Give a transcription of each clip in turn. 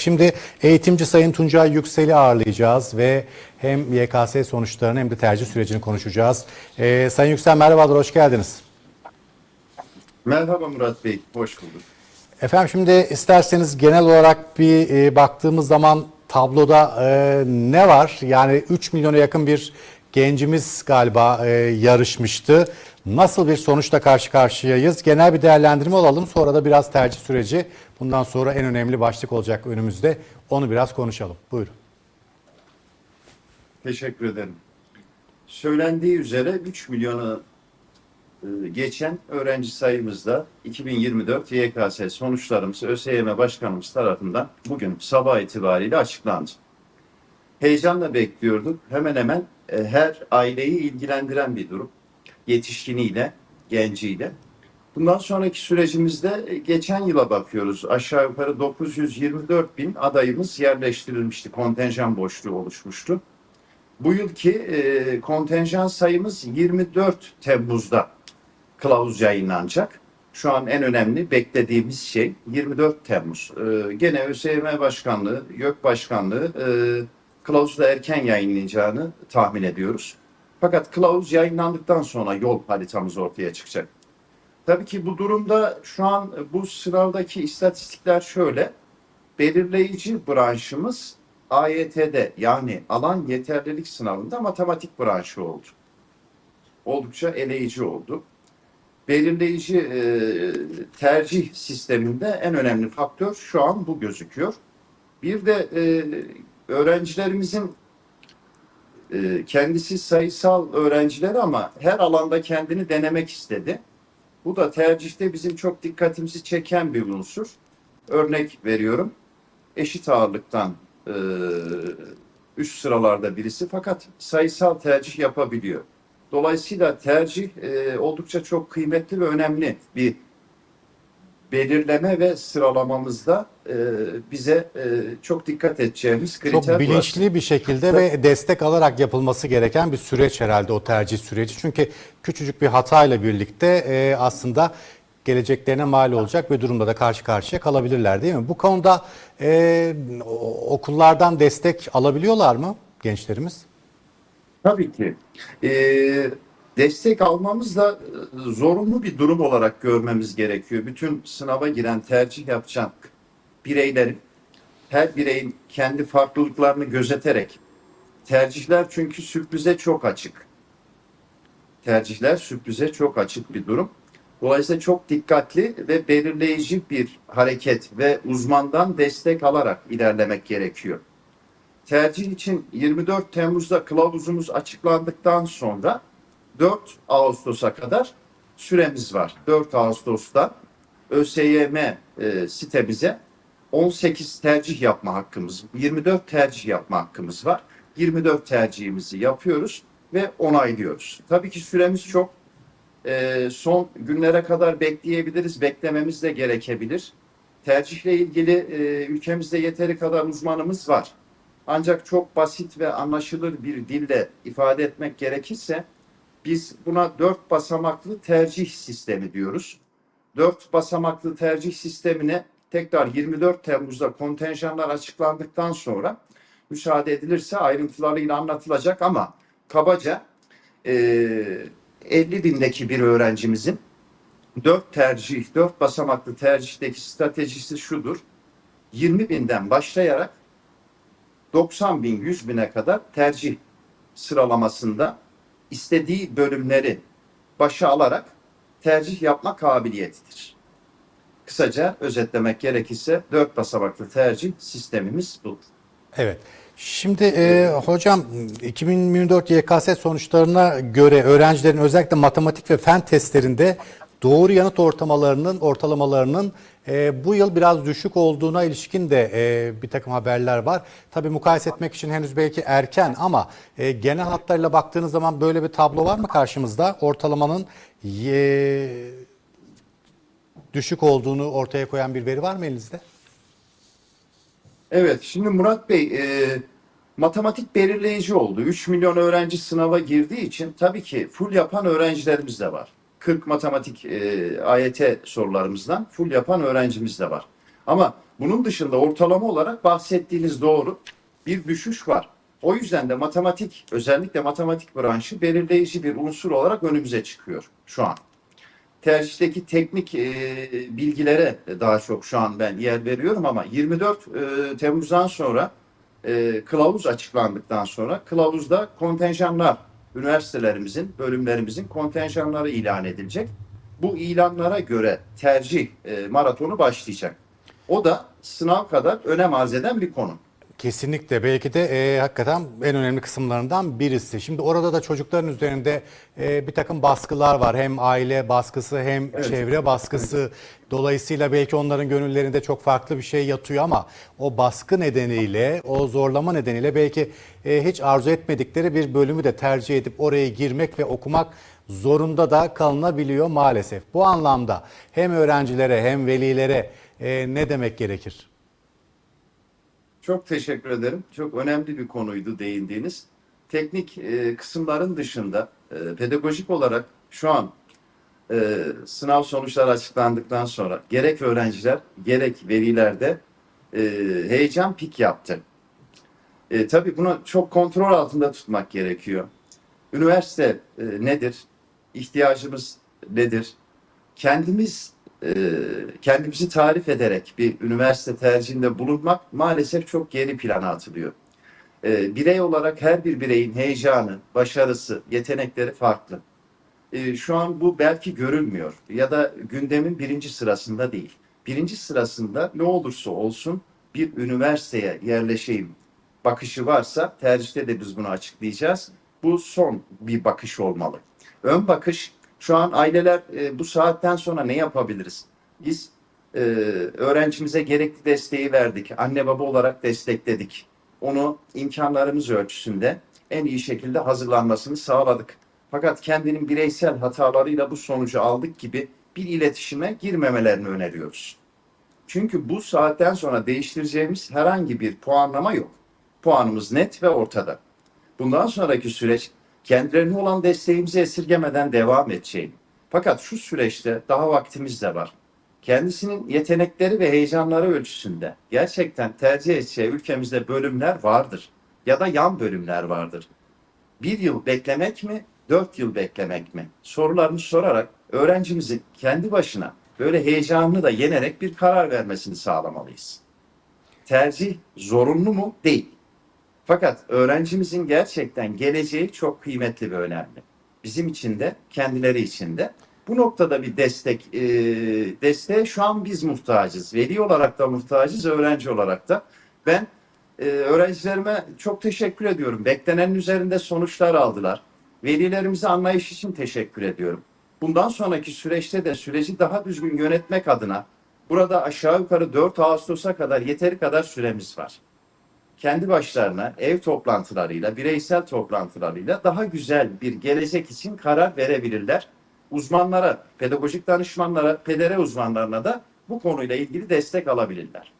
Şimdi eğitimci Sayın Tuncay Yüksel'i ağırlayacağız ve hem YKS sonuçlarını hem de tercih sürecini konuşacağız. Ee, Sayın Yüksel merhabalar, hoş geldiniz. Merhaba Murat Bey, hoş bulduk. Efendim şimdi isterseniz genel olarak bir e, baktığımız zaman tabloda e, ne var? Yani 3 milyona yakın bir gencimiz galiba e, yarışmıştı. Nasıl bir sonuçla karşı karşıyayız? Genel bir değerlendirme alalım. Sonra da biraz tercih süreci. Bundan sonra en önemli başlık olacak önümüzde. Onu biraz konuşalım. Buyurun. Teşekkür ederim. Söylendiği üzere 3 milyonu e, geçen öğrenci sayımızda 2024 YKS sonuçlarımız ÖSYM Başkanımız tarafından bugün sabah itibariyle açıklandı. Heyecanla bekliyorduk. Hemen hemen her aileyi ilgilendiren bir durum. Yetişkiniyle, genciyle. Bundan sonraki sürecimizde e, geçen yıla bakıyoruz. Aşağı yukarı 924 bin adayımız yerleştirilmişti. Kontenjan boşluğu oluşmuştu. Bu yılki e, kontenjan sayımız 24 Temmuz'da kılavuz yayınlanacak. Şu an en önemli beklediğimiz şey 24 Temmuz. E, gene ÖSYM Başkanlığı, YÖK Başkanlığı e, kılavuzu da erken yayınlayacağını tahmin ediyoruz. Fakat kılavuz yayınlandıktan sonra yol haritamız ortaya çıkacak. Tabii ki bu durumda şu an bu sınavdaki istatistikler şöyle. Belirleyici branşımız AYT'de yani alan yeterlilik sınavında matematik branşı oldu. Oldukça eleyici oldu. Belirleyici e, tercih sisteminde en önemli faktör şu an bu gözüküyor. Bir de e, öğrencilerimizin e, kendisi sayısal öğrenciler ama her alanda kendini denemek istedi. Bu da tercihte bizim çok dikkatimizi çeken bir unsur. Örnek veriyorum. Eşit ağırlıktan e, üst sıralarda birisi fakat sayısal tercih yapabiliyor. Dolayısıyla tercih e, oldukça çok kıymetli ve önemli bir belirleme ve sıralamamızda e, bize e, çok dikkat edeceğimiz kriter Çok bilinçli bir şekilde ve destek alarak yapılması gereken bir süreç herhalde o tercih süreci. Çünkü küçücük bir hatayla birlikte e, aslında geleceklerine mal olacak bir durumda da karşı karşıya kalabilirler değil mi? Bu konuda e, okullardan destek alabiliyorlar mı gençlerimiz? Tabii ki. Ee, destek almamız da e, zorunlu bir durum olarak görmemiz gerekiyor. Bütün sınava giren, tercih yapacak bireylerin, her bireyin kendi farklılıklarını gözeterek, tercihler çünkü sürprize çok açık. Tercihler sürprize çok açık bir durum. Dolayısıyla çok dikkatli ve belirleyici bir hareket ve uzmandan destek alarak ilerlemek gerekiyor tercih için 24 Temmuz'da kılavuzumuz açıklandıktan sonra 4 Ağustos'a kadar süremiz var. 4 Ağustos'ta ÖSYM e, sitemize 18 tercih yapma hakkımız, 24 tercih yapma hakkımız var. 24 tercihimizi yapıyoruz ve onaylıyoruz. Tabii ki süremiz çok. E, son günlere kadar bekleyebiliriz, beklememiz de gerekebilir. Tercihle ilgili e, ülkemizde yeteri kadar uzmanımız var. Ancak çok basit ve anlaşılır bir dille ifade etmek gerekirse biz buna dört basamaklı tercih sistemi diyoruz. Dört basamaklı tercih sistemine tekrar 24 Temmuz'da kontenjanlar açıklandıktan sonra müsaade edilirse ayrıntılarıyla anlatılacak ama kabaca e, 50 bindeki bir öğrencimizin dört tercih, dört basamaklı tercihteki stratejisi şudur. 20 binden başlayarak 90 bin 100 bine kadar tercih sıralamasında istediği bölümleri başa alarak tercih yapma kabiliyetidir. Kısaca özetlemek gerekirse dört basamaklı tercih sistemimiz budur. Evet. Şimdi e, hocam 2024 YKS sonuçlarına göre öğrencilerin özellikle matematik ve fen testlerinde doğru yanıt ortalamalarının ortalamalarının e, bu yıl biraz düşük olduğuna ilişkin de e, bir takım haberler var. Tabii mukayese etmek için henüz belki erken ama e, genel hatlarıyla baktığınız zaman böyle bir tablo var mı karşımızda? Ortalamanın e, düşük olduğunu ortaya koyan bir veri var mı elinizde? Evet, şimdi Murat Bey, e, matematik belirleyici oldu. 3 milyon öğrenci sınava girdiği için tabii ki full yapan öğrencilerimiz de var. 40 matematik e, AYT sorularımızdan full yapan öğrencimiz de var. Ama bunun dışında ortalama olarak bahsettiğiniz doğru bir düşüş var. O yüzden de matematik özellikle matematik branşı belirleyici bir unsur olarak önümüze çıkıyor şu an tercihteki teknik e, bilgilere daha çok şu an ben yer veriyorum ama 24 e, Temmuz'dan sonra e, kılavuz açıklandıktan sonra kılavuzda kontenjanlar üniversitelerimizin, bölümlerimizin kontenjanları ilan edilecek. Bu ilanlara göre tercih e, maratonu başlayacak. O da sınav kadar önem arz eden bir konu. Kesinlikle belki de e, hakikaten en önemli kısımlarından birisi. Şimdi orada da çocukların üzerinde e, bir takım baskılar var. Hem aile baskısı hem Evet. çevre baskısı. Dolayısıyla belki onların gönüllerinde çok farklı bir şey yatıyor ama o baskı nedeniyle, o zorlama nedeniyle belki e, hiç arzu etmedikleri bir bölümü de tercih edip oraya girmek ve okumak zorunda da kalınabiliyor maalesef. Bu anlamda hem öğrencilere hem velilere e, ne demek gerekir? Çok teşekkür ederim. Çok önemli bir konuydu değindiğiniz. Teknik e, kısımların dışında e, pedagojik olarak şu an e, sınav sonuçları açıklandıktan sonra gerek öğrenciler gerek velilerde e, heyecan pik yaptı. E, tabii bunu çok kontrol altında tutmak gerekiyor. Üniversite e, nedir? İhtiyacımız nedir? Kendimiz e, kendimizi tarif ederek bir üniversite tercihinde bulunmak maalesef çok geri plana atılıyor. E, birey olarak her bir bireyin heyecanı, başarısı, yetenekleri farklı. E, şu an bu belki görülmüyor ya da gündemin birinci sırasında değil. Birinci sırasında ne olursa olsun bir üniversiteye yerleşeyim bakışı varsa tercihte de biz bunu açıklayacağız. Bu son bir bakış olmalı. Ön bakış şu an aileler e, bu saatten sonra ne yapabiliriz? Biz e, öğrencimize gerekli desteği verdik. Anne baba olarak destekledik. Onu imkanlarımız ölçüsünde en iyi şekilde hazırlanmasını sağladık. Fakat kendinin bireysel hatalarıyla bu sonucu aldık gibi bir iletişime girmemelerini öneriyoruz. Çünkü bu saatten sonra değiştireceğimiz herhangi bir puanlama yok. Puanımız net ve ortada. Bundan sonraki süreç kendilerine olan desteğimizi esirgemeden devam edeceğim. Fakat şu süreçte daha vaktimiz de var. Kendisinin yetenekleri ve heyecanları ölçüsünde gerçekten tercih edeceği ülkemizde bölümler vardır. Ya da yan bölümler vardır. Bir yıl beklemek mi, dört yıl beklemek mi? Sorularını sorarak öğrencimizin kendi başına böyle heyecanını da yenerek bir karar vermesini sağlamalıyız. Tercih zorunlu mu? Değil. Fakat öğrencimizin gerçekten geleceği çok kıymetli ve önemli. Bizim için de, kendileri için de. Bu noktada bir destek, e, desteğe şu an biz muhtacız. Veli olarak da muhtacız, öğrenci olarak da. Ben e, öğrencilerime çok teşekkür ediyorum. Beklenenin üzerinde sonuçlar aldılar. Velilerimize anlayış için teşekkür ediyorum. Bundan sonraki süreçte de süreci daha düzgün yönetmek adına burada aşağı yukarı 4 Ağustos'a kadar yeteri kadar süremiz var kendi başlarına ev toplantılarıyla, bireysel toplantılarıyla daha güzel bir gelecek için karar verebilirler. Uzmanlara, pedagojik danışmanlara, pedere uzmanlarına da bu konuyla ilgili destek alabilirler.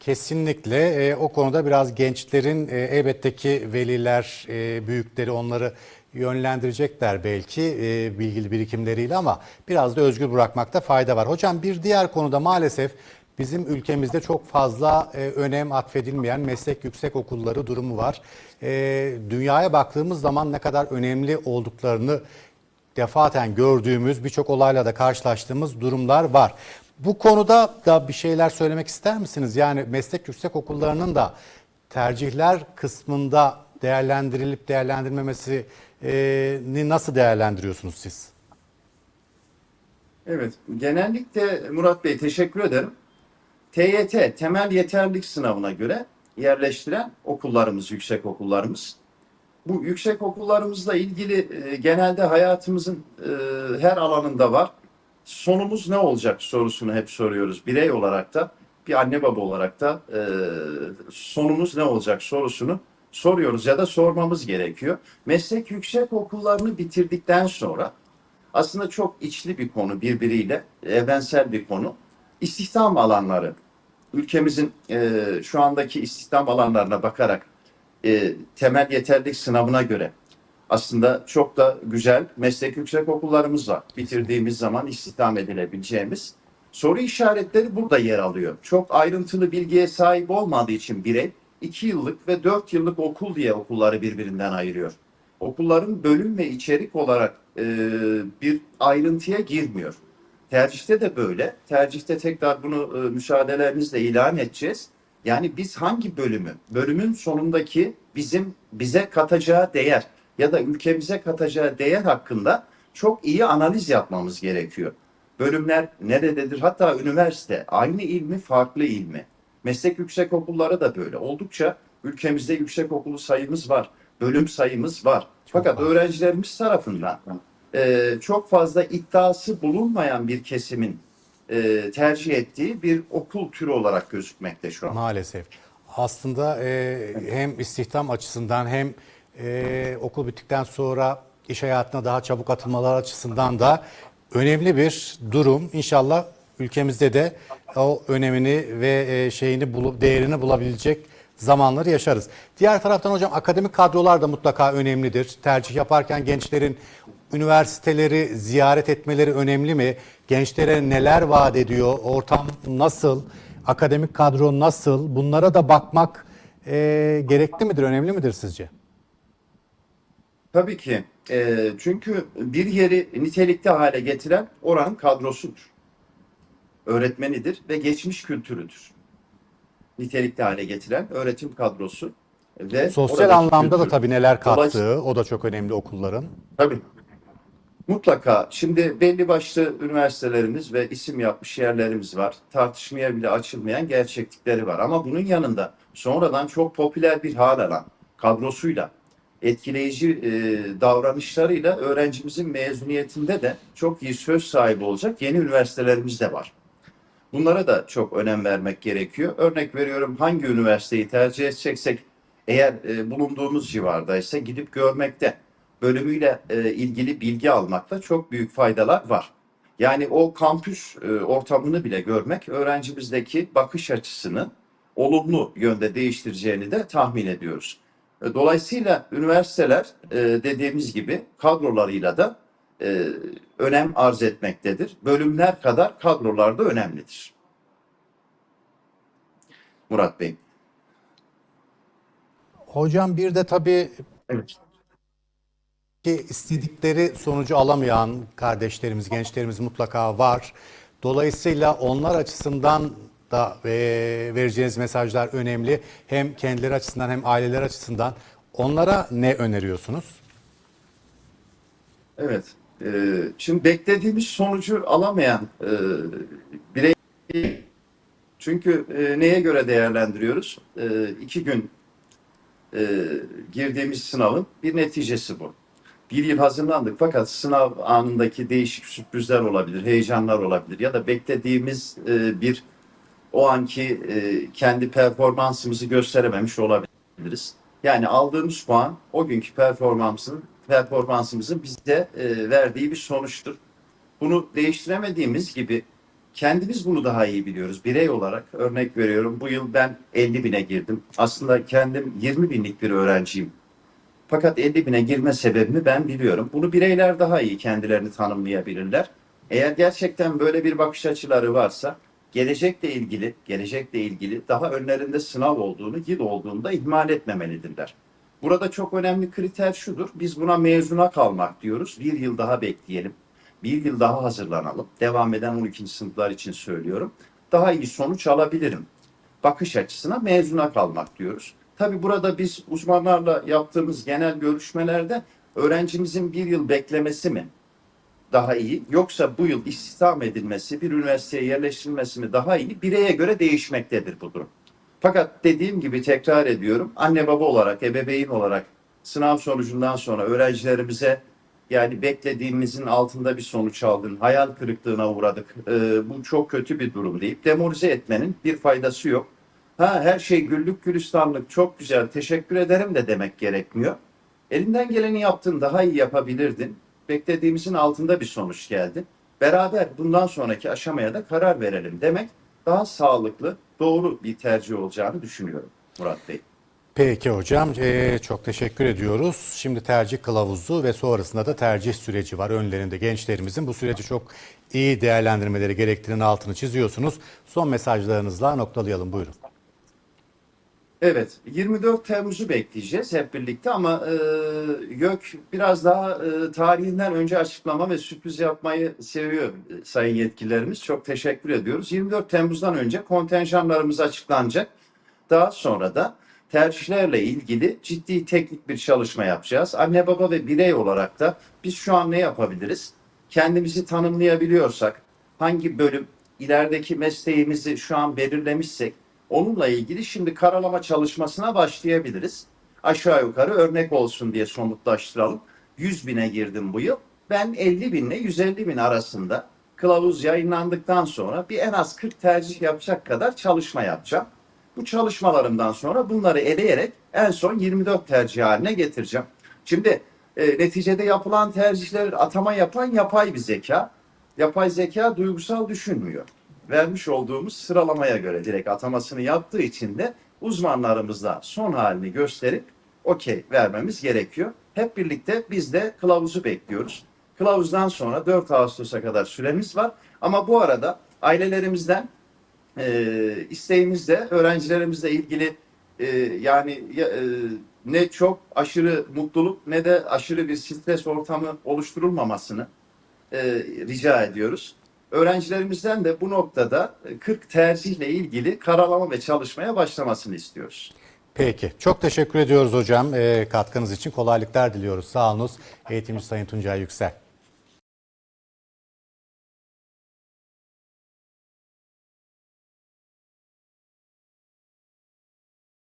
Kesinlikle e, o konuda biraz gençlerin e, elbette ki veliler, e, büyükleri onları yönlendirecekler belki e, bilgili birikimleriyle ama biraz da özgür bırakmakta fayda var. Hocam bir diğer konuda maalesef bizim ülkemizde çok fazla e, önem atfedilmeyen meslek yüksek okulları durumu var. E, dünyaya baktığımız zaman ne kadar önemli olduklarını defaten gördüğümüz birçok olayla da karşılaştığımız durumlar var. Bu konuda da bir şeyler söylemek ister misiniz? Yani meslek yüksek okullarının da tercihler kısmında değerlendirilip değerlendirmemesini nasıl değerlendiriyorsunuz siz? Evet, genellikle Murat Bey teşekkür ederim. TYT, temel yeterlilik sınavına göre yerleştiren okullarımız, yüksek okullarımız. Bu yüksek okullarımızla ilgili e, genelde hayatımızın e, her alanında var. Sonumuz ne olacak sorusunu hep soruyoruz. Birey olarak da, bir anne baba olarak da e, sonumuz ne olacak sorusunu soruyoruz ya da sormamız gerekiyor. Meslek yüksek okullarını bitirdikten sonra aslında çok içli bir konu birbiriyle, evrensel bir konu. İstihdam alanları, ülkemizin e, şu andaki istihdam alanlarına bakarak e, temel yeterlilik sınavına göre aslında çok da güzel meslek yüksek okullarımız var. Bitirdiğimiz zaman istihdam edilebileceğimiz. Soru işaretleri burada yer alıyor. Çok ayrıntılı bilgiye sahip olmadığı için birey 2 yıllık ve 4 yıllık okul diye okulları birbirinden ayırıyor. Okulların bölüm ve içerik olarak e, bir ayrıntıya girmiyor. Tercihte de böyle. Tercihte tekrar bunu e, müsaadelerinizle ilan edeceğiz. Yani biz hangi bölümü, bölümün sonundaki bizim bize katacağı değer ya da ülkemize katacağı değer hakkında çok iyi analiz yapmamız gerekiyor. Bölümler nerededir? Hatta üniversite aynı ilmi farklı ilmi. Meslek yüksek okulları da böyle. Oldukça ülkemizde yüksek okulu sayımız var. Bölüm sayımız var. Fakat öğrencilerimiz tarafından e, çok fazla iddiası bulunmayan bir kesimin e, tercih ettiği bir okul türü olarak gözükmekte şu an. Maalesef. Aslında e, hem istihdam açısından hem e, okul bittikten sonra iş hayatına daha çabuk atılmalar açısından da önemli bir durum. İnşallah ülkemizde de o önemini ve e, şeyini bulup değerini bulabilecek zamanları yaşarız. Diğer taraftan hocam akademik kadrolar da mutlaka önemlidir. Tercih yaparken gençlerin üniversiteleri ziyaret etmeleri önemli mi? Gençlere neler vaat ediyor? Ortam nasıl? Akademik kadro nasıl? Bunlara da bakmak e, gerekli midir, önemli midir sizce? Tabii ki. E, çünkü bir yeri nitelikli hale getiren oranın kadrosudur. Öğretmenidir ve geçmiş kültürüdür. Nitelikli hale getiren öğretim kadrosu ve Sosyal anlamda da kültür. tabii neler kattığı, o da çok önemli okulların. Tabii. Mutlaka. Şimdi belli başlı üniversitelerimiz ve isim yapmış yerlerimiz var. Tartışmaya bile açılmayan gerçeklikleri var. Ama bunun yanında sonradan çok popüler bir hal alan kadrosuyla, etkileyici e, davranışlarıyla öğrencimizin mezuniyetinde de çok iyi söz sahibi olacak yeni üniversitelerimiz de var. Bunlara da çok önem vermek gerekiyor. Örnek veriyorum hangi üniversiteyi tercih edeceksek eğer e, bulunduğumuz civardaysa gidip görmekte, bölümüyle e, ilgili bilgi almakta çok büyük faydalar var. Yani o kampüs e, ortamını bile görmek öğrencimizdeki bakış açısını olumlu yönde değiştireceğini de tahmin ediyoruz. E, Dolayısıyla üniversiteler e, dediğimiz gibi kadrolarıyla da e, önem arz etmektedir. Bölümler kadar kadrolar da önemlidir. Murat Bey. Hocam bir de tabii Evet. Ki istedikleri sonucu alamayan kardeşlerimiz, gençlerimiz mutlaka var. Dolayısıyla onlar açısından da e, vereceğiniz mesajlar önemli. Hem kendileri açısından hem aileler açısından. Onlara ne öneriyorsunuz? Evet. Ee, şimdi beklediğimiz sonucu alamayan e, birey çünkü e, neye göre değerlendiriyoruz? E, iki gün e, girdiğimiz sınavın bir neticesi bu. Bir yıl hazırlandık fakat sınav anındaki değişik sürprizler olabilir, heyecanlar olabilir ya da beklediğimiz e, bir o anki e, kendi performansımızı gösterememiş olabiliriz. Yani aldığımız puan o günkü performansın performansımızın bize e, verdiği bir sonuçtur. Bunu değiştiremediğimiz gibi kendimiz bunu daha iyi biliyoruz. Birey olarak örnek veriyorum bu yıl ben 50 bine girdim. Aslında kendim 20 binlik bir öğrenciyim. Fakat 50 bine girme sebebimi ben biliyorum. Bunu bireyler daha iyi kendilerini tanımlayabilirler. Eğer gerçekten böyle bir bakış açıları varsa gelecekle ilgili, gelecekle ilgili daha önlerinde sınav olduğunu, yıl olduğunda ihmal etmemelidirler. Burada çok önemli kriter şudur. Biz buna mezuna kalmak diyoruz. Bir yıl daha bekleyelim. Bir yıl daha hazırlanalım. Devam eden 12. sınıflar için söylüyorum. Daha iyi sonuç alabilirim. Bakış açısına mezuna kalmak diyoruz. Tabi burada biz uzmanlarla yaptığımız genel görüşmelerde öğrencimizin bir yıl beklemesi mi daha iyi yoksa bu yıl istihdam edilmesi, bir üniversiteye yerleştirilmesi mi daha iyi bireye göre değişmektedir bu durum. Fakat dediğim gibi tekrar ediyorum anne baba olarak, ebeveyn olarak sınav sonucundan sonra öğrencilerimize yani beklediğimizin altında bir sonuç aldın, hayal kırıklığına uğradık, ee, bu çok kötü bir durum deyip demoralize etmenin bir faydası yok. Ha her şey güllük gülistanlık çok güzel teşekkür ederim de demek gerekmiyor. Elinden geleni yaptın daha iyi yapabilirdin. Beklediğimizin altında bir sonuç geldi. Beraber bundan sonraki aşamaya da karar verelim demek daha sağlıklı, doğru bir tercih olacağını düşünüyorum Murat Bey. Peki hocam, eee, çok teşekkür ediyoruz. Şimdi tercih kılavuzu ve sonrasında da tercih süreci var önlerinde gençlerimizin. Bu süreci çok iyi değerlendirmeleri gerektiğinin altını çiziyorsunuz. Son mesajlarınızla noktalayalım buyurun. Evet, 24 Temmuz'u bekleyeceğiz hep birlikte ama e, YÖK biraz daha e, tarihinden önce açıklama ve sürpriz yapmayı seviyor e, sayın yetkililerimiz. Çok teşekkür ediyoruz. 24 Temmuz'dan önce kontenjanlarımız açıklanacak. Daha sonra da tercihlerle ilgili ciddi teknik bir çalışma yapacağız. Anne baba ve birey olarak da biz şu an ne yapabiliriz? Kendimizi tanımlayabiliyorsak, hangi bölüm ilerideki mesleğimizi şu an belirlemişsek onunla ilgili şimdi karalama çalışmasına başlayabiliriz. Aşağı yukarı örnek olsun diye somutlaştıralım. 100 bine girdim bu yıl. Ben 50 binle 150 bin arasında kılavuz yayınlandıktan sonra bir en az 40 tercih yapacak kadar çalışma yapacağım. Bu çalışmalarımdan sonra bunları eleyerek en son 24 tercih haline getireceğim. Şimdi e, neticede yapılan tercihler atama yapan yapay bir zeka. Yapay zeka duygusal düşünmüyor. Vermiş olduğumuz sıralamaya göre direkt atamasını yaptığı için de uzmanlarımızla son halini gösterip okey vermemiz gerekiyor. Hep birlikte biz de kılavuzu bekliyoruz. Kılavuzdan sonra 4 Ağustos'a kadar süremiz var. Ama bu arada ailelerimizden e, isteğimizde öğrencilerimizle ilgili e, yani ya, e, ne çok aşırı mutluluk ne de aşırı bir stres ortamı oluşturulmamasını e, rica ediyoruz. Öğrencilerimizden de bu noktada e, 40 tercihle ilgili karalama ve çalışmaya başlamasını istiyoruz. Peki. Çok teşekkür ediyoruz hocam. Ee, katkınız için kolaylıklar diliyoruz. Sağ olunuz. Eğitimci Sayın Tuncay Yüksel.